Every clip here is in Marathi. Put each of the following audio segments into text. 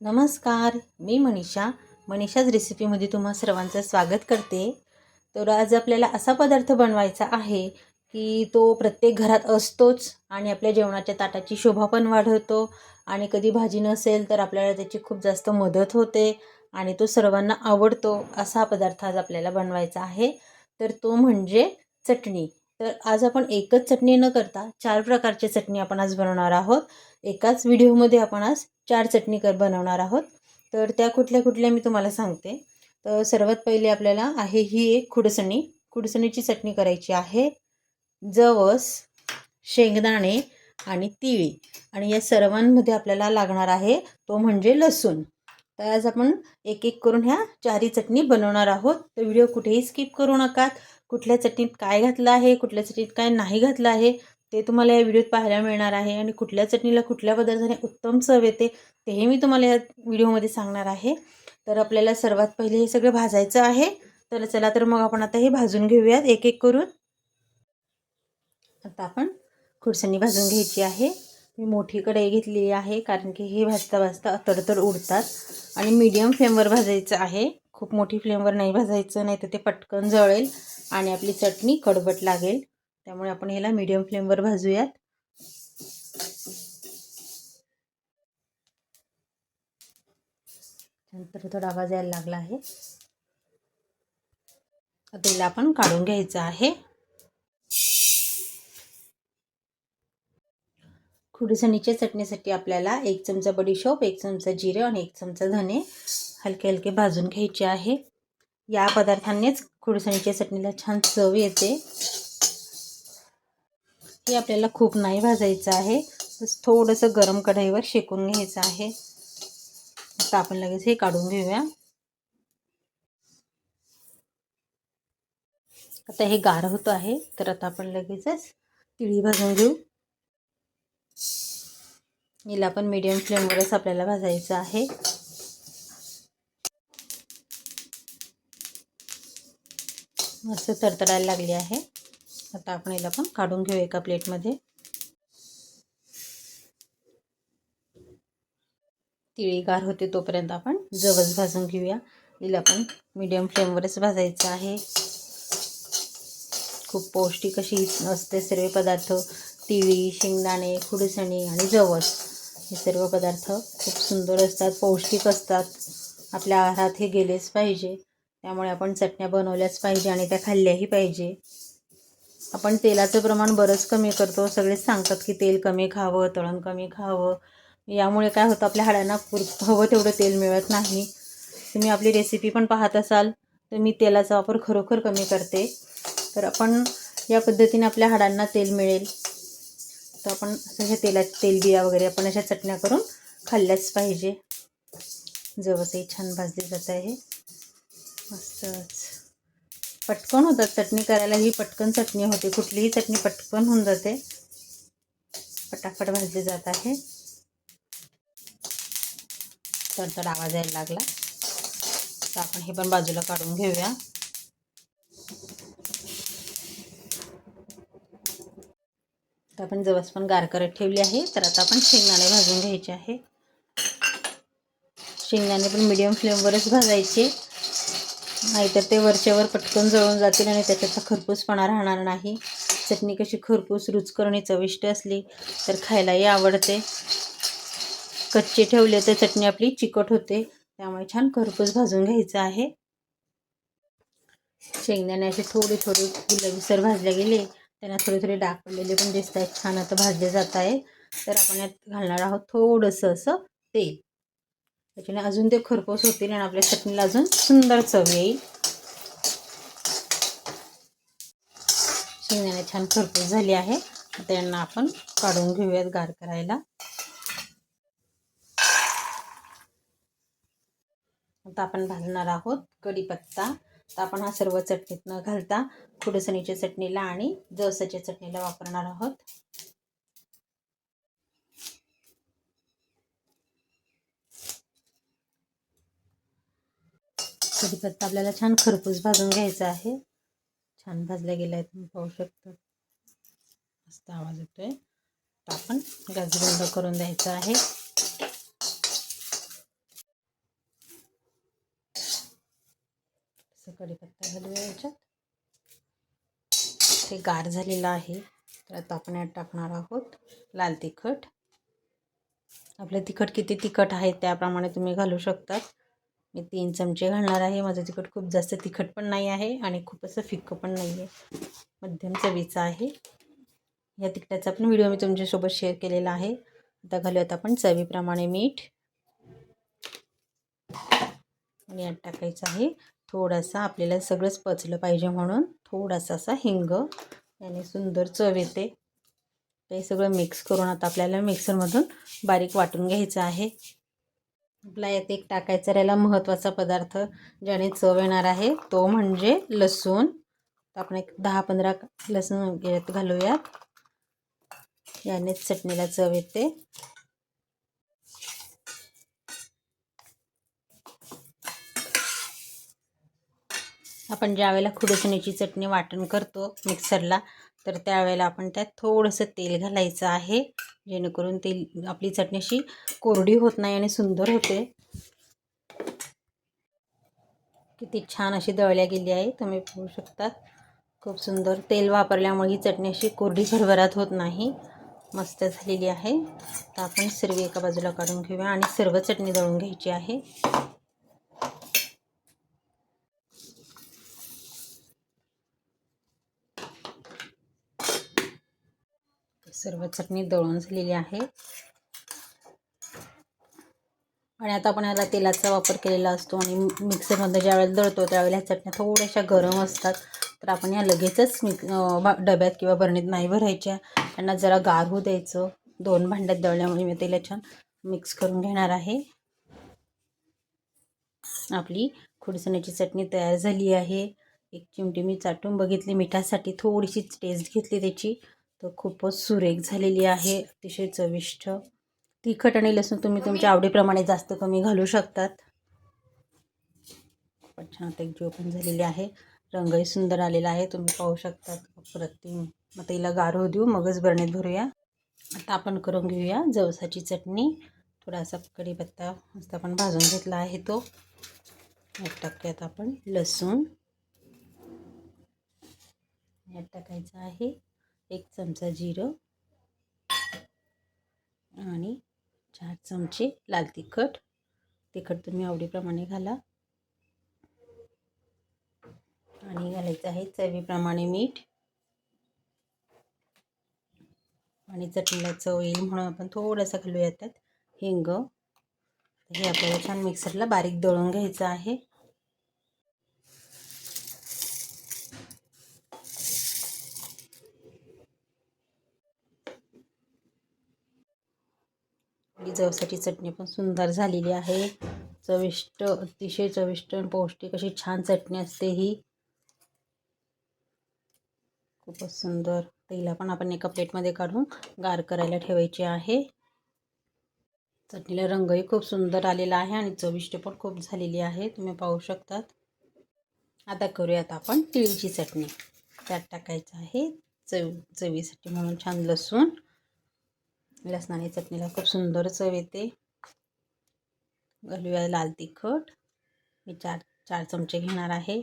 नमस्कार मी मनीषा. मनीषाज रेसिपीमध्ये तुम्हा सर्वांचं स्वागत करते. तर आज आपल्याला असा पदार्थ बनवायचा आहे की तो प्रत्येक घरात असतोच आणि आपल्या जेवणाच्या ताटाची शोभा पण वाढवतो आणि कधी भाजी नसेल तर आपल्याला त्याची खूप जास्त मदत होते आणि तो सर्वांना आवडतो असा पदार्थ आज आपल्याला बनवायचा आहे. तर तो म्हणजे चटणी. तर आज आपण एकच चटणी न करता चार प्रकारची चटणी आपण आज बनवणार आहोत. एकाच व्हिडिओमध्ये आपण आज चार चटणी कर बनवणार आहोत. तर त्या कुठल्या कुठल्या मी तुम्हाला सांगते. तर सर्वात पहिले आपल्याला आहे ही एक खुडसणी. खुडसणीची चटणी करायची आहे. जवस शेंगदाणे आणि तिळी. आणि या सर्वांमध्ये आपल्याला लागणार आहे तो म्हणजे लसूण. तर आज आपण एक एक करून ह्या चारही चटणी बनवणार आहोत. तर व्हिडिओ कुठेही स्किप करू नका कुठल्या चटणीत काय घातलं आहे कुठल्या चटणीत काय नाही घातलं आहे ते तुम्हाला या व्हिडिओत पाहायला मिळणार आहे आणि कुठल्या चटणीला कुठल्या पदार्थाने उत्तम चव येते तेही मी तुम्हाला या व्हिडिओमध्ये सांगणार आहे. तर आपल्याला सर्वात पहिले हे सगळं भाजायचं आहे. तर चला तर मग आपण आता हे भाजून घेऊयात एक एक करून. आता आपण खुर्सणी भाजून घ्यायची आहे. मी मोठी कढई घेतलेली आहे कारण की हे भाजता भाजता तडतड उडतात आणि मीडियम फ्लेमवर भाजायचं आहे. खूप मोठी फ्लेमवर नाही भाजायचं नाही तर ते पटकन जळेल. आणि आपली चटणी कडबट लागेल. त्यामुळे आपण ह्याला मीडियम फ्लेमवर भाजूयात. नंतर थोडा आवाज यायला लागला आहे. आता हिला आपण काढून घ्यायचं आहे. खुडसणीच्या चटणीसाठी आपल्याला एक चमचा बडीशोप एक चमचा जिरे आणि एक चमचा धने हलके हलके भाजून घ्यायचे आहे. या पदार्थांनीच खुडसणीच्या चटणीला छान चव येते. हे आपल्याला खूप नाही भाजायचं आहे. थोडंसं गरम कढईवर शेकून घ्यायचं आहे. आता आपण लगेच हे काढून घेऊया. आता हे गार होत आहे तर आता आपण लगेचच तिळी भाजून घेऊ. हिला पण मीडियम फ्लेमवरच आपल्याला भाजायचं आहे. मस्त तडतडायला लागली आहे. आता आपण याला पण काढून घेऊ एका प्लेटमध्ये. तिळी गार होते तोपर्यंत आपण जवस भाजून घेऊया. हिला पण मीडियम फ्लेमवरच भाजायचं आहे. खूप पौष्टिक अशी असते सर्व पदार्थ. तिळी शेंगदाणे खुडसणी आणि जवस. हे सर्व पदार्थ खूप सुंदर असतात पौष्टिक असतात. आपल्या आहारात हे गेलेच पाहिजे. त्यामुळे आपण चटण्या बनवल्याच पाहिजे आणि त्या खाल्ल्याही पाहिजे. आपण तेलाचं प्रमाण बरंच कमी करतो. सगळेच सांगतात की तेल कमी खावं तळण कमी खावं. यामुळे काय होतं आपल्या हाडांना पुर हवं तेवढं तेल मिळत नाही. तुम्ही आपली रेसिपी पण पाहत असाल तर मी तेलाचा वापर खरोखर कमी करते. तर आपण या पद्धतीने आपल्या हाडांना तेल मिळेल. तर आपण अशा तेलात तेलबिया वगैरे आपण अशा चटण्या करून खाल्ल्याच पाहिजे. जवसही छान भाजली जात आहे. मस्तच. पटकन होतात चटणी करायला. ही पटकन चटणी होते. कुठलीही चटणी पटकन होऊन जाते. पटापट भाजली जात आहे. तडतड आवाज यायला लागला. तर आपण हे पण बाजूला काढून घेऊया. तर आपण जवस पण गार करत ठेवली आहे. तर आता आपण शेंगदाणे भाजून घ्यायचे आहे. शेंगदाणे पण मिडियम फ्लेमवरच भाजायचे. नाहीतर ते वरच्यावर पटकन जळून जातील आणि त्याच्याचा खरपूसपणा राहणार नाही. चटणी कशी खरपूस रुचकर आणि चविष्ट असली तर खायलाही आवडते. कच्चे ठेवले तर चटणी आपली चिकट होते. त्यामुळे छान खरपूस भाजून घ्यायचं आहे. शेंगदाणे असे थोडे थोडे गुलाबीसर भाजले गेले. त्यांना थोडे थोडे डाग पडलेले पण दिसत आहेत छान आता भाजले जात आहे. तर आपण यात घालणार आहोत थोडंसं असं तेल. त्याच्याने अजून ते खरपूस होतील आणि आपल्या चटणीला अजून सुंदर चव येईल. शेंगदाणे छान खरपूस झाली आहे. त्यांना आपण काढून घेऊयात गार करायला. आता आपण भाजणार आहोत कढीपत्ता. तर आपण हा सर्व चटणीत न घालता. खुडसणीच्या चटणीला आणि जवसाच्या चटणीला वापरणार आहोत. कढीपत्ता आपल्याला छान खरपूस भाजून घ्यायचा आहे. छान भाजल्या गेल्या आहेत पाहू शकता. मस्त आवाज येतोय. आपण गॅस बंद करून द्यायचा आहे. कढीपत्ता घालूया याच्यात. ते गार झालेलं आहे. तर आता आपण यात टाकणार आहोत लाल तिखट. आपलं तिखट किती तिखट आहे त्याप्रमाणे तुम्ही घालू शकतात. मी तीन चमचे घालणार आहे. माझं तिखट खूप जास्त तिखट पण नाही आहे आणि खूप असं फिक्कं पण नाही आहे. मध्यम चवीचं आहे. या तिखटाचा पण व्हिडिओ मी तुमच्यासोबत शेअर केलेला आहे. आता घालूयात आपण चवीप्रमाणे मीठ. आणि यात टाकायचं आहे थोडासा आपल्याला सगळंच पचलं पाहिजे म्हणून थोडासा असा हिंग. याने सुंदर चव येते. ते सगळं मिक्स करून आता आपल्याला मिक्सरमधून बारीक वाटून घ्यायचं आहे. आपला यात एक टाकायचा राहिला महत्त्वाचा पदार्थ ज्याने चव येणार आहे तो म्हणजे लसूण. आपण एक दहा पंधरा लसूण घालूयात. यानेच चटणीला चव येते. आपण ज्यावेळेला खुडसणीची चटणी वाटण करतो मिक्सरला तर त्यावेळेला आपण त्यात थोडंसं तेल घालायचं आहे जेणेकरून तेल आपली चटणी अशी कोरडी होत नाही आणि सुंदर होते. किती छान अशी दळल्या गेली आहे तुम्ही पाहू शकतात खूप सुंदर तेल वापरल्यामुळे ही चटणी अशी कोरडी भरभरात होत नाही. मस्त झालेली आहे. तर आपण सर्व एका बाजूला काढून घेऊया आणि सर्व चटणी दळून घ्यायची आहे. सर्व चटणी दळून झालेली आहे. आणि आता आपण याला तेलाचा वापर केलेला असतो आणि मिक्सरमध्ये ज्यावेळेला दळतो त्यावेळेला ह्या चटण्या थोड्याशा गरम असतात. तर आपण ह्या लगेचच मिक डब्यात किंवा बरणीत नाही भरायच्या. त्यांना जरा गार होऊ द्यायचं. दोन भांड्यात दळल्यामुळे मी तेला छान मिक्स करून घेणार आहे. आपली खुडसण्याची चटणी तयार झाली आहे. एक चिमटी मी चाटून बघितली. मिठासाठी थोडीशी टेस्ट घेतली त्याची. तर खूपच सुरेख झालेली आहे अतिशय चविष्ट. तिखट आणि लसूण तुम्ही तुमच्या आवडीप्रमाणे जास्त कमी घालू शकतात. खूपच छान आता एक जो झालेली आहे. रंगही सुंदर आलेला आहे तुम्ही पाहू शकतात अप्रतिम. मग तिला गारो देऊ मगच बरणीत भरूया. आता आपण करून घेऊया जवसाची चटणी. थोडासा कढीपत्ता मस्त आपण भाजून घेतला आहे तो. यात टाकूयात आपण लसूण. यात टाकायचं आहे. एक चमचा जिरं आणि चार चमचे लाल तिखट. तिखट तुम्ही आवडीप्रमाणे घाला. आणि घालायचं आहे चवीप्रमाणे मीठ. आणि चटणीला चव येईल म्हणून आपण थोडंसं घालूया त्यात हिंग. हे आपल्याला छान मिक्सरला बारीक दळून घ्यायचं आहे. आपली जवसाची चटणी पण सुंदर झालेली आहे. चविष्ट अतिशय चविष्ट आणि पौष्टिक अशी छान चटणी असते ही. खूपच सुंदर. तिला पण आपण एका प्लेटमध्ये काढून गार करायला ठेवायची आहे. चटणीला रंगही खूप सुंदर आलेला आहे आणि चविष्ट पण खूप झालेली आहे. तुम्ही पाहू शकतात. आता करूयात आपण तिळीची चटणी. त्यात टाकायचं आहे चव चवीसाठी म्हणून छान लसूण. लसणाने चटणीला खूप सुंदर चव येते. घालूया लाल तिखट. मी चार चार चमचे घेणार आहे.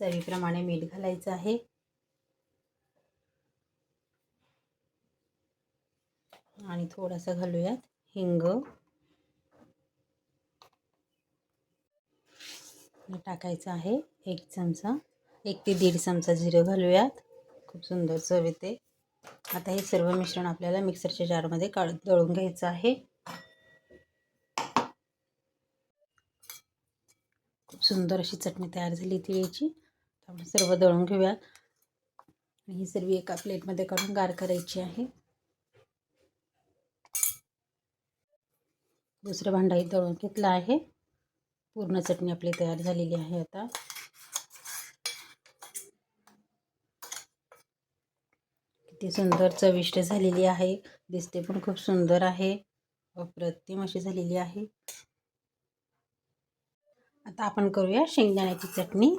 चवीप्रमाणे मीठ घालायचं आहे. आणि थोडासा घालूयात हिंग. टाकायचं आहे एक चमचा एक ते दीड चमचा जिरं घालूयात खूप सुंदर चव येते. आता हे सर्व मिश्रण आपल्याला मिक्सरच्या जारमध्ये काढ दळून घ्यायचं आहे. खूप सुंदर अशी चटणी तयार झाली ती याची आपण सर्व दळून घेऊया आणि ही सर्व एका प्लेटमध्ये काढून गार करायची आहे. दुसरं भांडाही दळून घेतलं आहे. पूर्ण चटणी आपली तयार झालेली आहे आता. किती सुंदर चविष्ट झालेली आहे. दिसते पण खूप सुंदर आहे. अप्रतिम अशी झालेली आहे. आता आपण करूया शेंगदाण्याची चटणी.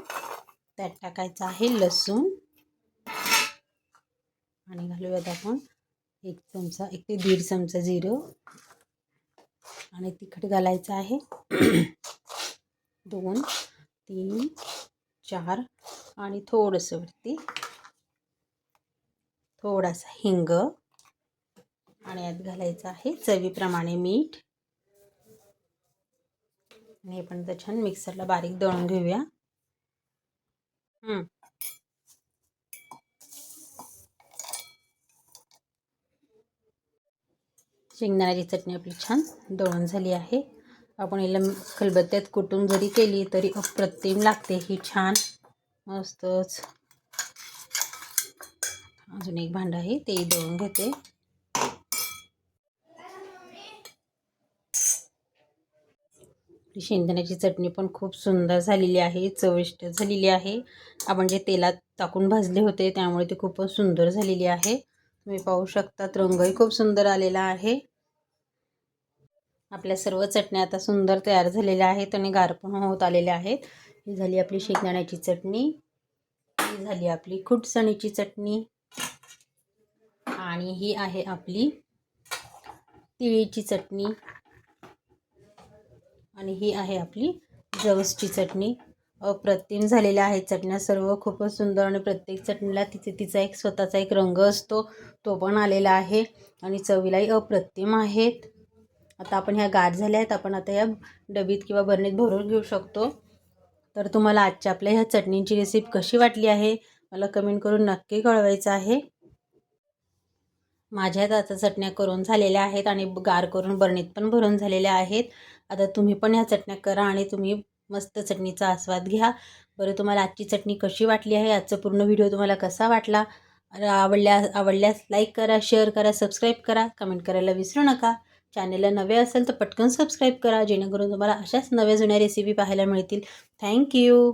त्यात टाकायचं आहे लसूण. आणि घालूयात आपण एक चमचा एक ते दीड चमचा जिरं. आणि तिखट घालायचं आहे. दोन तीन चार आणि थोडंसं वरती. थोडासा हिंग. आणि यात घालायचं आहे चवीप्रमाणे मीठ. आणि हे पण तर छान मिक्सरला बारीक दळून घेऊया. शेंगदाण्याची चटणी आपली छान दळून झाली आहे. आपण हिला खलबत्त्यात कुटून जरी केली तरी अप्रतिम लागते. ही छान मस्तच. अजून एक भांडं आहे तेही दळून घेते. शेंगदाण्याची चटणी पण खूप सुंदर झालेली आहे चविष्ट झालेली आहे. आपण जे तेलात टाकून भाजले होते त्यामुळे ती खूपच सुंदर झालेली आहे. तुम्ही पाहू शकता रंगही खूप सुंदर आलेला आहे. आपल्या सर्व चटण्या आता सुंदर तयार झालेल्या आहेत आणि गार पण होत आलेल्या आहेत. ही झाली आपली शेंगदाण्याची चटणी. ही झाली आपली खुटसणीची चटणी. आणि ही आहे आपली तिळीची चटणी. आणि ही आहे आपली जवसची चटणी. अप्रतिम झालेल्या आहेत चटण्या सर्व. खूपच सुंदर आणि प्रत्येक चटणीला तिचे तिचा एक स्वतःचा एक रंग असतो. तो पण आलेला आहे आणि चवीलाही अप्रतिम आहेत. आता आपण ह्या गाठ झाल्या आहेत. आपण आता या डबीत किंवा बरणीत भरून घेऊ शकतो. तर तुम्हाला आजच्या आपल्या ह्या चटणीची रेसिपी कशी वाटली आहे? मला कमेंट करून नक्की कळवायचं आहे. माझ्यात आता चटण्या करून झालेल्या आहेत आणि गार करून बरणीत पण भरून झालेल्या आहेत. आता तुम्ही पण ह्या चटण्या करा आणि तुम्ही मस्त चटणीचा आस्वाद घ्या. बरं तुम्हाला आजची चटणी कशी वाटली आहे? आजचा पूर्ण व्हिडिओ तुम्हाला कसा वाटला? आवडल्या आवडल्यास लाईक करा शेअर करा सबस्क्राईब करा. कमेंट करायला विसरू नका. चॅनेलला नवे असेल तर पटकन सबस्क्राईब करा. जेणेकरून तुम्हाला अशाच नव्या जुन्या रेसिपी पाहायला मिळतील. थँक्यू